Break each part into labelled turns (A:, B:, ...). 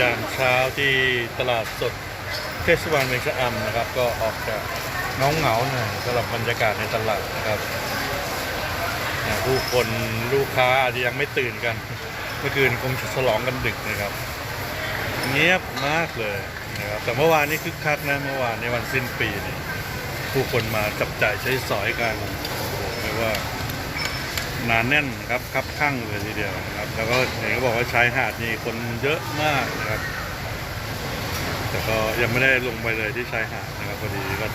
A: ยามเช้าที่ตลาดสดเทศบาลเมืองชะอำนะครับ ก็ออกจากน้องเหงาหน่อยสำหรับบรรยากาศในตลาดนะครับผู้คนลูกค้าอาจจะยังไม่ตื่นกัน เมื่อคืนคงฉลองกันดึกนะครับ เงียบมากเลยนะครับแต่เมื่อวานนี้คึกคักนะเมื่อวานในวันสิ้นปีนี่ผู้คนมาจับจ่ายใช้สอยกันโอ้โหเรียกว่า หนาแน่นครับคับข้างเลยทีเดียวนะครับ แล้วก็เห็นเขาบอกว่าชายหาดนี่คนเยอะมากนะครับ แต่ก็ยังไม่ได้ลงไปเลยที่ชายหาดนะครับพอดีก็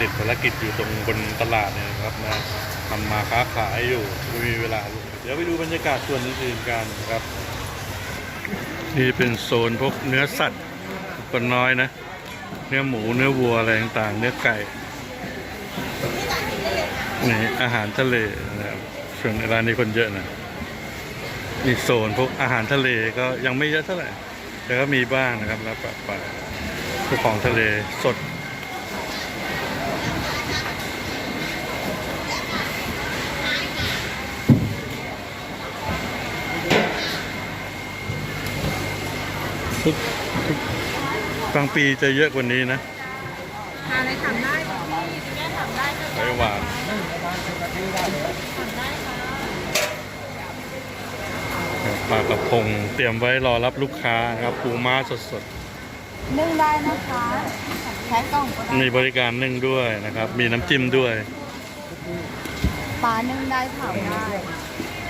A: ติดภารกิจอยู่ตรงบนตลาดเนี่ยนะครับนะทำมาค้าขายอยู่ไม่มีเวลาเดี๋ยวไปดูบรรยากาศส่วนอื่นๆกันนะครับ นี่เป็นโซนพวกเนื้อสัตว์คนน้อยนะ เนื้อหมูเนื้อวัวอะไรต่างๆ เนื้อไก่นี่อาหารทะเล ส่วนร้านนี้คนเยอะนะนี่โซนพวกอาหารทะเลก็ยังไม่เยอะเท่าไหร่ แต่ก็มีบ้างนะครับรับปะปพวกของทะเลสดทุกทุกบางปีจะเยอะกว่านี้นะ
B: ทานอะไรทำได้ค่ะพี่จะแก้ทำได้ก็
A: ไต้หวาน
B: ทำได้ค่ะ
A: ปลากระพงเตรียมไว้รอรับลูกค้านะครับปูม้าสด
B: นึ่งได้นะคะใช้กล่องก็ได้
A: ๆ มีบริการนึ่งด้วยนะครับ มีน้ำจิ้มด้วย
B: ปลานึ่งได้เผาได้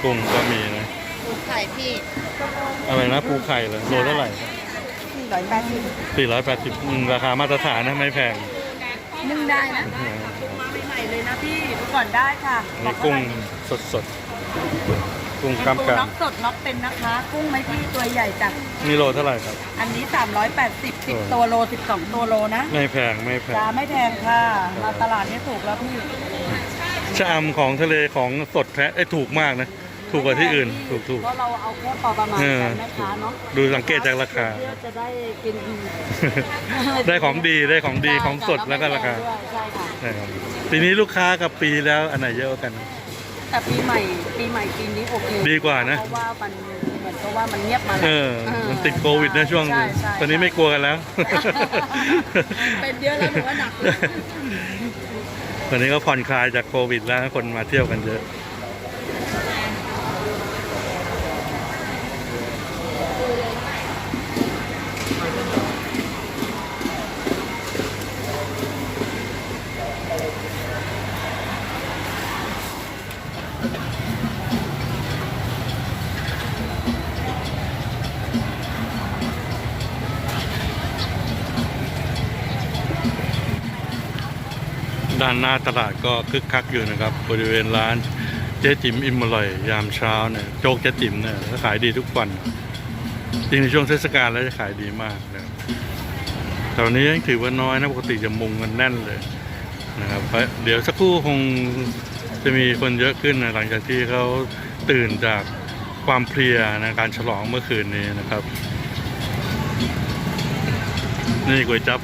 A: กุ้งก็มีนะ
B: ปูไข่พี่
A: อะไรนะปูไข่เลยโลเท่าไหร่
B: สี่ร้อยแปดสิบ
A: 480อืมราคามาตรฐานนะไม่แพง
B: นึ่งได้นะ
A: อืม
B: มาใหม่ๆเลยนะพี่ดูก่อนได้ค่ะ
A: นี่กุ้งสดๆ กุ้งกล้าม
B: ปู
A: กราม
B: น็อกสดน็อกเป็นนะคะ กุ้งไหมพี่ตัวใหญ่จัด
A: นี่โลเท่าไหร่ครับ
B: อันนี้ 380
A: โอ้
B: 10ตัวโล 12 ตัวโลนะ
A: ไม่แพงไม่แพง
B: จ้าไม่แพงค่ะ มาตลาดนี้ถูกแล้วพี่
A: ชะอำของทะเลของสดแท้ไอ้ยถูกมากนะ ถูกกว่าที่อื่น ถูกถูก
B: เพราะเราเอาแค่พอประมาณ
A: เออ
B: กันแม่ค้าเนาะ
A: ดูสังเกตจากราคา
B: เพื่อจะได้กินดี
A: ได้ของดีได้ของดีของสดแล้วก็ราคา
B: ด้วยใช่ค่ะ
A: ใช่ครับปีนี้ลูกค้ากับปีแล้วอันไหนเยอะกว่ากัน
B: แต่ปีใหม่ปีใหม่ปีนี้โอเค
A: ดีกว่านะ
B: เพราะว่ามันเหมือนกับว่ามันเงียบมาแล้ว
A: เออ มันติดโควิดนะช่วง
B: ใช่ใช่
A: ตอนนี้ไม่กลัวกันแล้ว
B: เป็นเยอะแล้วหนูว่าหนักเลย
A: ตอนนี้ก็ผ่อนคลายจากโควิดแล้วคนมาเที่ยวกันเยอะานหน้าตลาดก็คึกคักอยู่นะครับ บริเวณร้านเจ๊จิ๋มอิ่มอร่อยยามเช้าเนี่ยโจ๊กเจ๊จิ๋มเนี่ยขายดีทุกวันจริงในช่วงเทศกาลแล้วจะขายดีมากนะครับแต่วันนี้ยังถือว่าน้อยนะปกติจะมุงกันแน่นเลยนะครับเดี๋ยวสักครู่คงจะมีคนเยอะขึ้นนะหลังจากที่เขาตื่นจากความเพลียในการฉลองเมื่อคืนนี้นะครับ นี่ก๋วยจับ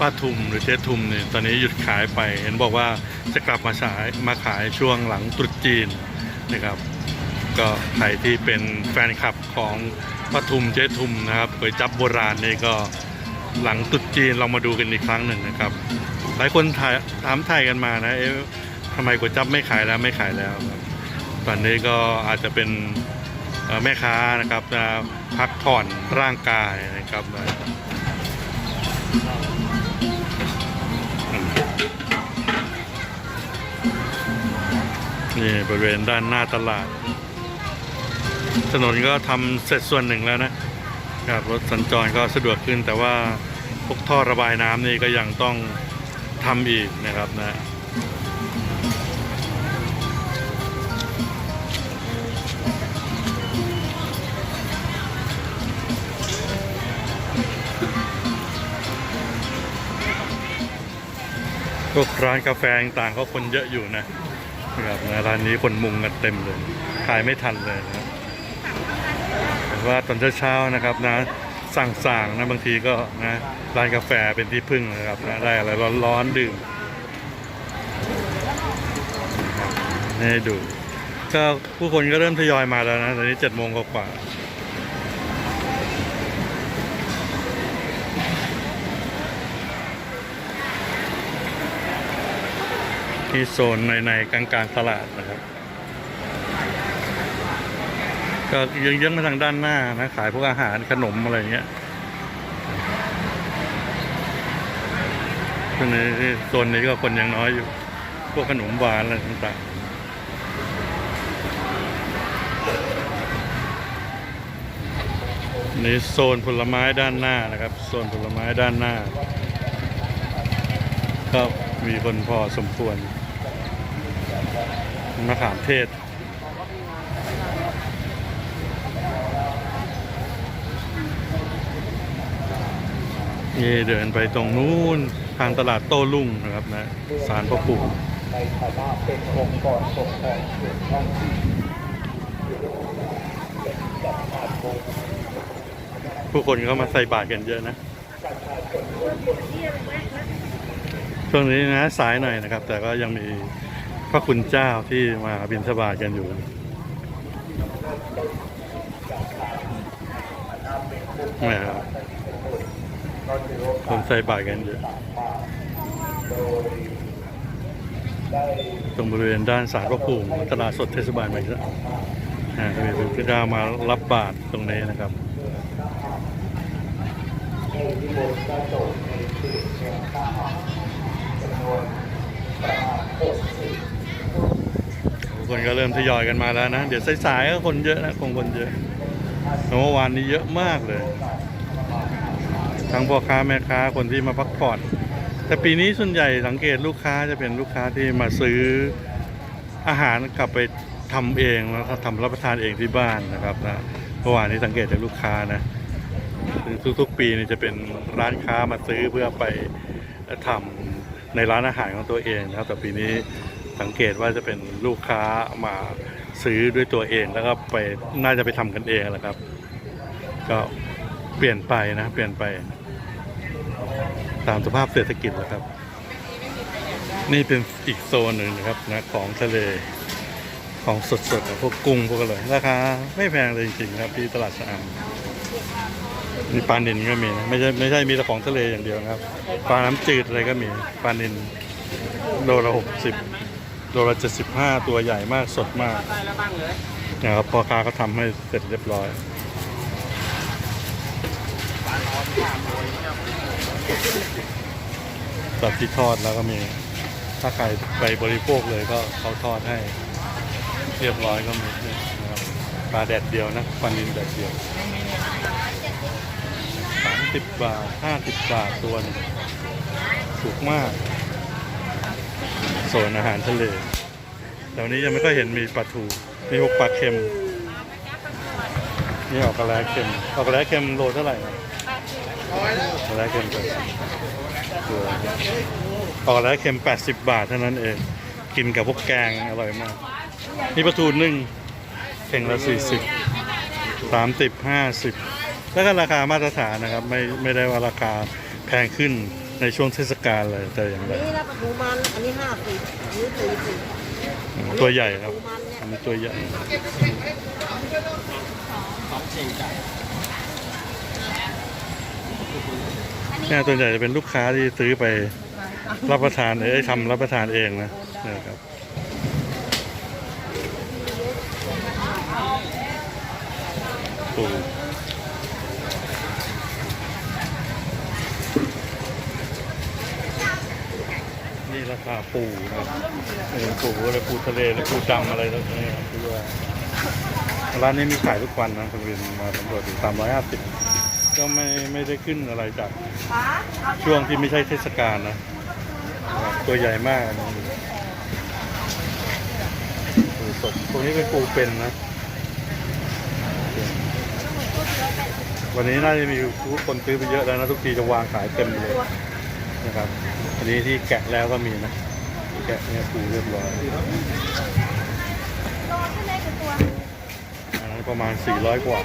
A: ป้าทุมหรือเจ๊ทุมเนี่ยตอนนี้หยุดขายไป เห็นบอกว่าจะกลับมาขายมาขายช่วงหลังตรุษจีนนะครับ ก็ใครที่เป็นแฟนคลับของป้าทุมเจ๊ทุมนะครับก๋วยจับโบราณนี่ก็หลังตรุษจีนเรามาดูกันอีกครั้งหนึ่งนะครับ หลายคนถาถามถ่ายกันมานะเอ๊ะทำไมก๋วยจับไม่ขายแล้วไม่ขายแล้ว ตอนนี้ก็อาจจะเป็นแม่ค้านะครับนะพักผ่อนร่างกายนะครับ นี่บริเวณด้านหน้าตลาด ถนนก็ทำเสร็จส่วนหนึ่งแล้วนะครับรถสัญจรก็สะดวกขึ้น แต่ว่าพวกท่อระบายน้ำนี่ก็ยังต้องทำอีกนะครับนะพวกร้านกาแฟต่างก็คนเยอะอยู่นะ นะครับนะร้านนี้คนมุงกันเต็มเลย ขายไม่ทันเลยนะครับแต่ว่าตอนเช้าๆนะครับนะสั่งๆนะบางทีก็นะร้านกาแฟเป็นที่พึ่งนะครับนะได้อะไรร้อนๆดื่มให้ดูก็ผู้คนก็เริ่มทยอยมาแล้วนะตอนนี้เจ็ดโมงกว่า ที่โซนในในกลางกลางๆตลาดนะครับ ก็เยื้องๆมาทางด้านหน้านะขายพวกอาหารขนมอะไรเงี้ยตรงนี้โซนนี้ก็คนยังน้อยอยู่ พวกขนมหวานอะไรต่างๆนี่โซนผลไม้ด้านหน้านะครับ โซนผลไม้ด้านหน้า ก็มีคนพอสมควร มะขามเทศ นี่เดินไปตรงนู้นทางตลาดโต้รุ่งนะครับนะสารพระปู่
C: ในฐานะเป็นองค์กรปกครองส่วนท้องถิ่น
A: ผู้คนก็มาใส่บาตรกันเยอะนะ ช่วงนี้นะสายหน่อยนะครับ แต่ก็ยังมี พระคุณเจ้าที่มาบิณฑบาตกันอยู่นะครับคนใส่บาตรกันเยอะตรงบริเวณด้านสารพระภูมิตลาดสดเทศบาลเมืองชะอ่าจะมีพระพุทธเจ้ามารับบาตรตรงนี้นะครับจำนวน64 คนก็เริ่มทยอยกันมาแล้วนะ เดี๋ยวสายๆก็คนเยอะนะคงคนเยอะเมื่อวานนี้เยอะมากเลย ทั้งพ่อค้าแม่ค้าคนที่มาพักผ่อน แต่ปีนี้ส่วนใหญ่สังเกตลูกค้าจะเป็นลูกค้าที่มาซื้ออาหารกลับไปทำเองแล้วทำรับประทานเองที่บ้านนะครับนะเมื่อวานนี้สังเกตจากลูกค้านะทุกๆ ปีนี่จะเป็นร้านค้ามาซื้อเพื่อไปทำในร้านอาหารของตัวเองนะครับแต่ปีนี้ สังเกตว่าจะเป็นลูกค้ามาซื้อด้วยตัวเองแล้วก็ไปน่าจะไปทำกันเองแหละครับ ก็เปลี่ยนไปนะเปลี่ยนไป ตามสภาพเศรษฐกิจแล้วครับ นี่เป็นอีกโซนหนึ่งนะครับนะของทะเลของสดๆพวกกุ้งพวกอะไรราคาไม่แพงเลยจริงๆครับที่ตลาดสะอางมีปลานินก็มีนะไม่ใช่ไม่ใช่มีแต่ของทะเลอย่างเดียวนะครับปลาน้ำจืดอะไรก็มีปลานินโลละหกสิบ โลละเจ็ดสิบห้าตัวใหญ่มากสดมากนะครับพ่อค้าก็ทำให้เสร็จเรียบร้อยแบบที่ทอดแล้วก็มี ถ้าใครไปบริโภคเลยก็เขาทอดให้ เรียบร้อยก็มีนะครับปลาแดดเดียวนะปลานินแดดเดียวสามสิบบาทห้าสิบบาทตัวนึงถูกมาก โซนอาหารทะเลแต่วันนี้ยังไม่ค่อยเห็นมีปลาทู มีพวกปลาเค็ม นี่ออกกระแลเค็มออกกระแลเค็มโลเท่าไหร่กระแลเค็มตัวตัวออกกระแลเค็ม80บาทเท่านั้นเอง กินกับพวกแกงอร่อยมาก นี่ปลาทูนึ่งเข่งละ40 30 50แล้วก็ราคามาตรฐานนะครับ ไม่ไม่ได้ว่าราคาแพงขึ้น ในช่วงเทศกาลเลยแต่อย่างไร
B: นี่นะปลาทูมัน อันนี้ห้าสิบอันนี้สี่สิบ
A: ตัวใหญ่ครับอันนี้ตัวใหญ่เนี่ยตัวใหญ่จะเป็นลูกค้าที่ซื้อไปรับประทานเอ้ยทำรับประทานเองนะเนี่ยครับปูาคาปูครับเออปูอะไรปูทะเลแล้วปูดำอะไรแล้วนี่ครับที่ว่าร้านนี้มีขายทุกวันนะคุณวินมาสำรวจดูสามร้อยห้าสิบก็ไม่ไม่ได้ขึ้นอะไรจากช่วงที่ไม่ใช่เทศกาลนะ ตัวใหญ่มากนะปูสดตรงนี้เป็นปูเป็นนะ วันนี้น่าจะมีคนซื้อไปเยอะแล้วนะ ทุกทีจะวางขายเต็มเลย นะครับอันนี้ที่แกะแล้วก็มีนะแกะเนี่ยปูเรียบร้อยอันนั้นประมาณ 400 กว่า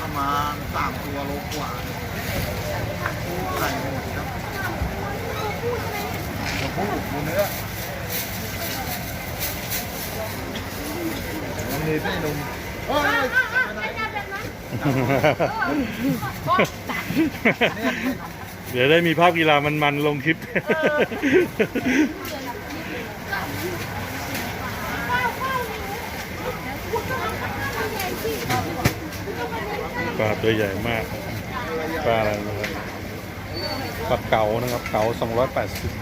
C: ประมาณสามตัวโลกว่าไข่หมดครับตัวผู้ตัวเนื้อมันมีพี่หนุ่มโอ้ย
A: เดี๋ยวได้มีภาพกีฬามันมันลงคลิป ปลาตัวใหญ่มาก ปลาอะไรนะครับปลาเก๋านะครับ เก๋าสองร้อยแปดสิบ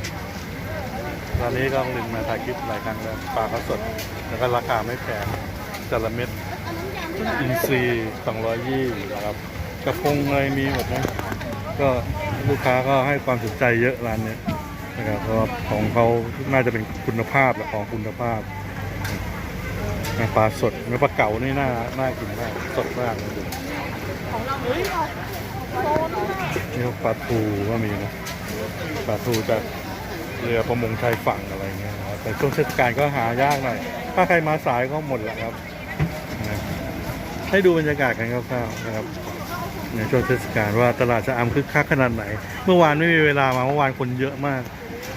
A: ตอนนี้ก็ลิงมาถ่ายคลิปหลายครั้งแล้ว ปลาเขาสด แล้วก็ราคาไม่แพงจระเม็ด อินทรีย์220นะครับ กระพงอะไรมีหมดนะ ก็ ลูกค้าก็ให้ความสนใจเยอะร้านเนี้ยนะครับเพราะว่าของเขาน่าจะเป็นคุณภาพและของคุณภาพนะปลาสดเนื้อปลาเก๋านี่น่าน่ากินมากสดมากเลยดู
B: ของเราเฮ้ยเราโซนมาก
A: นี่ปลาทูก็มีนะปลาทูจากเรือประมงชายฝั่งอะไรเงี้ยนะแต่ช่วงเทศกาลก็หายากหน่อยถ้าใครมาสายก็หมดแหละครับ ให้ดูบรรยากาศกันคร่าวๆนะครับ ในช่วงเทศกาลว่าตลาดชะอำคึกคักขนาดไหน เมื่อวานไม่มีเวลามาเมื่อวานคนเยอะมาก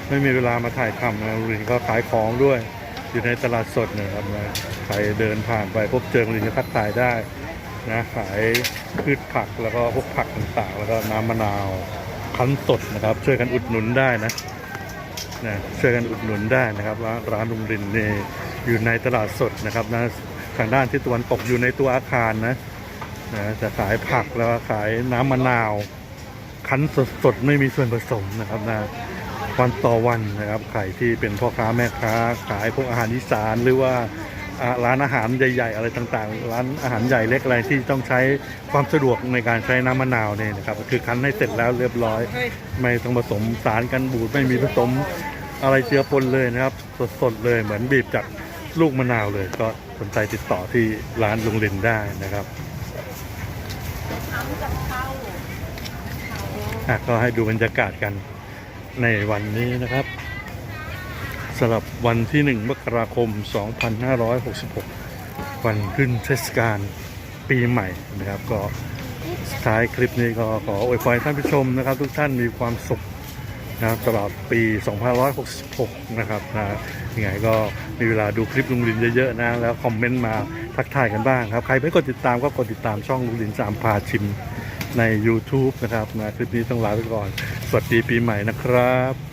A: ไม่มีเวลามาถ่ายทำนะลุงก็ขายของด้วย อยู่ในตลาดสดนะครับนะใครเดินผ่านไปพบเจอลุงก็ทักทายได้นะขายพืชผักแล้วก็พวกผักต่างๆ แล้วก็น้ำมะนาวคั้นสดนะครับ ช่วยกันอุดหนุนได้นะนะช่วยกันอุดหนุนได้นะครับร้านร้านลุงรินนี่อยู่ในตลาดสดนะครับนะทางด้านที่ตะวันตกอยู่ในตัวอาคารนะ นะจะขายผักแล้วขายน้ำมะนาว คั้นสดๆ ไม่มีส่วนผสมนะครับนะวันต่อวันนะครับใครที่เป็นพ่อค้าแม่ค้า ขายพวกอาหารอีสานหรือว่าอ่าร้านอาหารใหญ่ ๆ อะไรต่างๆ ร้านอาหารใหญ่เล็กอะไรที่ต้องใช้ความสะดวกในการใช้น้ำมะนาวเนี่ยนะครับคือคั้นให้เสร็จแล้วเรียบร้อย ไม่ต้องผสมสารกันบูดไม่มีผสมอะไรเจือปนเลยนะครับ สดๆเลยเหมือนบีบจากลูกมะนาวเลย ก็สนใจติดต่อที่ร้านลุงลินได้นะครับ อะก็ให้ดูบรรยากาศกันในวันนี้นะครับสำหรับวันที่ 1 มกราคม 2566 วันขึ้นเทศกาลปีใหม่นะครับ ก็สุดท้ายคลิปนี้ก็ขออวยพรท่านผู้ชมนะครับ ทุกท่านมีความสุขนะครับตลอดปี 2566 นะครับนะ ยังไงก็มีเวลาดูคลิปลุงลินเยอะๆนะ แล้วคอมเมนต์มาทักทายกันบ้างครับ ใครไม่กดติดตามก็กดติดตามช่องลุงลินสามพาชิมใน YouTube นะครับนะคลิปนี้ต้องลาไปก่อน สวัสดีปีใหม่นะครับ